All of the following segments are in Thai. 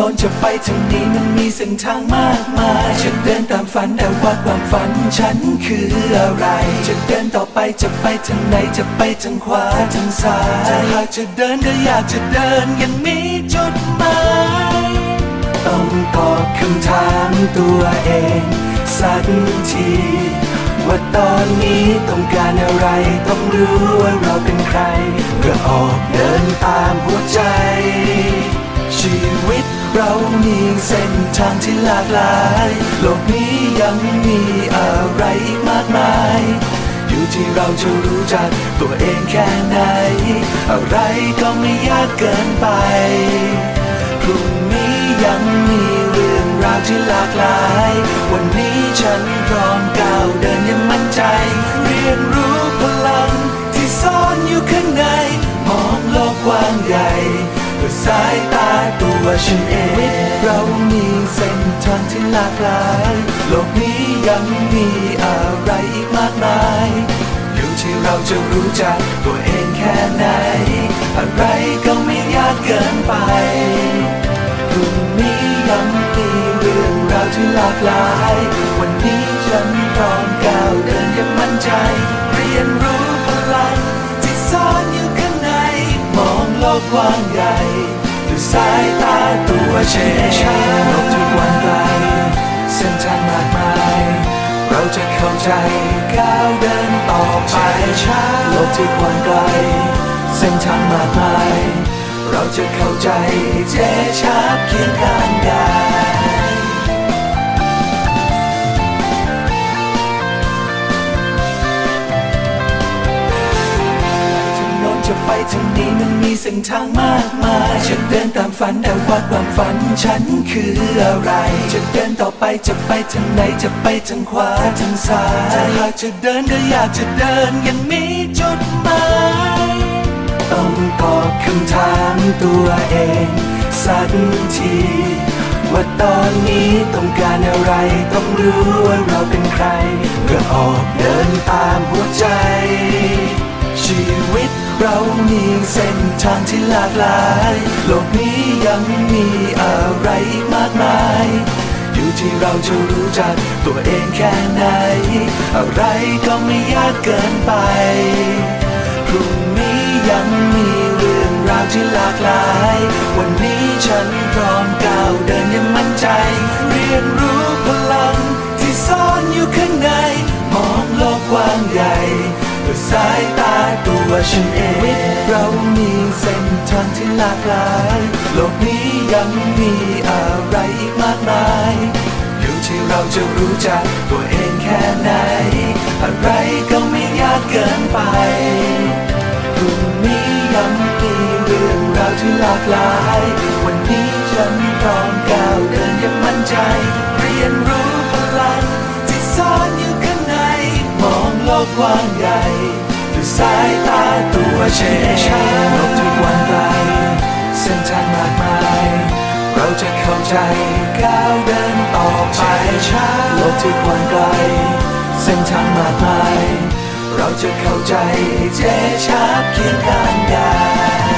โน้นจะไปทางนี้มันมีเส้นทางมากมายฉันเดินตามฝันแต่ว่าความฝันฉันคืออะไร จะเดินต่อไปจะไปทางไหนจะไปทางขวาทางซ้ายถ้าหากจะเดินก็อยากจะเดินอยังมีจุดหมายต้องตอบคำถามตัวเองสักทีว่าตอนนี้ต้องการอะไรต้องรู้ว่าเราเป็นใครเพื่อออกเดินตามหัวใจ ชีวิต เรามีเส้นทางที่หลากหลาย โลกนี้ยังมีอะไรอีกมากมาย อยู่ที่เราจะรู้จักตัวเองแค่ไหน อะไรก็ไม่ยากเกินไป พรุ่งนี้ยังมีเรื่องราวที่หลากหลาย วันนี้ฉันพร้อมก้าวเดินยังมั่นใจ เรียนรู้พลังที่ซ่อนอยู่ข้างในายตัวฉันเอง เรามีเส้นทางที่หลากหลาย โลกนี้ยังมีอะไรอีกมากมาย อยู่ที่เราจะรู้จักตัวเองแค่ไหน อะไรก็ไม่ยากเกินไปพรุ่งนี้ยังมีเรื่องราวที่หลากหลาย วันนี้ฉันพร้อมก้าวเดินอยังมั่นใจ เรียนรู้พลังที่ซ่อนอยู่ข้างใน มองโลกกว้างใหญ่ ด้วยสายตาตัวเชนเองโลกที่กวันไกลเส้นทางมากมาย เราจะเข้าใจก้าวเดินต่อไปโลกที่กวันไกลเส้นทางมากมาย เราจะเข้าใจเจชับเคียงข้างกา ทางนี้มันมีเส้นทางมากมายฉันเดินตามฝันแต่ว่าความฝันฉันคืออะไร จะเดินต่อไปจะไปทางไหนจะไปทางขวาทางซ้ายถ้าหากจะเดินก็อยากจะเดินอยังมีจุดหมายต้องตอบคำถามตัวเอง สักทีว่าตอนนี้ต้องการอะไรต้องรู้ว่าเราเป็นใคร ทางที่หลากหลาย โลกนี้ยังมีอะไรอีกมากมาย อยู่ที่เราจะรู้จักตัวเองแค่ไหน อะไรก็ไม่ยากเกินไป พรุ่งนี้ยังมีเรื่องราวที่หลากหลาย วันนี้ฉันพร้อมก้าวเดินยังมั่นใจ เรียนรู้พลังที่ซ่อนอยู่ข้างใน มองโลกกว้างใหญ่ ด้วยสายตาตัวฉันเองเรามีเส้นทางที่หลากหลาย โลกนี้ยังมีอะไรอีกมากมาย อยู่ที่เราจะรู้จักตัวเองแค่ไหน อะไรก็ไม่ยากเกินไปพรุ่งนี้ยังมีเรื่องราวที่หลากหลาย วันนี้ฉันพร้อมก้าวเดินอยังมั่นใจ กกว้างใหญ่ด้วยสายตาตัวฉันเองโลกที่กว้างไกลเส้นทางมากมาย เราจะเข้าใจก้าวเดินต่อไปโลกที่กว้างไกลเส้นทางมากมาย เราจะเข้าใจเจชับเคียงข้างกา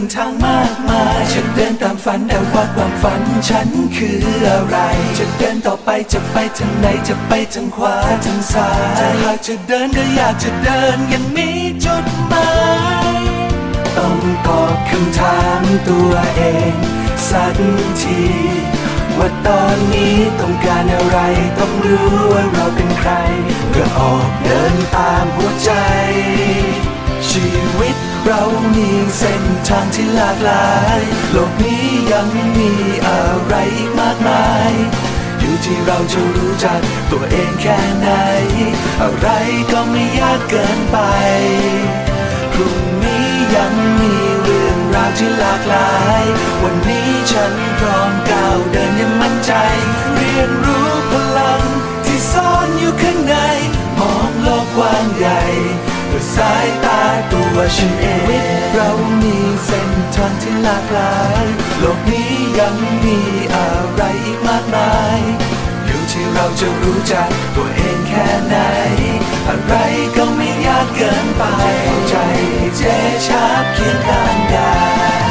นทางมากมาย ฉันเดินตามฝันแต่ว่าความฝันฉันคืออะไร จะเดินต่อไปจะไปทางไหนจะไปทางขวาทางซ้ายถ้าหากจะเดินก็อยากจะเดินอยังมีจุดหมายต้องตอบคำถามตัวเอง สักทีว่าตอนนี้ต้องการอะไร ต้องรู้ว่าเราเป็นใครเพื่อออกเดินตามหัวใจ ชีวิต เรามีเส้นทางที่หลากหลาย โลกนี้ยังมีอะไรอีกมากมาย อยู่ที่เราจะรู้จักตัวเองแค่ไหน อะไรก็ไม่ยากเกินไป พรุ่งนี้ยังมีเรื่องราวที่หลากหลาย วันนี้ฉันพร้อมก้าวเดินยังมั่นใจ เรียนรู้พลังที่ซ่อนอยู่ข้างใน มองโลกกว้างใหญ่ ด้วยสายตาตัวฉันเองเรามีเส้นทางที่หลากหลาย โลกนี้ยังมีอะไรอีกมากมาย อยู่ที่เราจะรู้จักตัวเองแค่ไหน อะไรก็ไม่ยากเกินไปเข้าใจให้เจ๊ชาบเคียงข้างกัน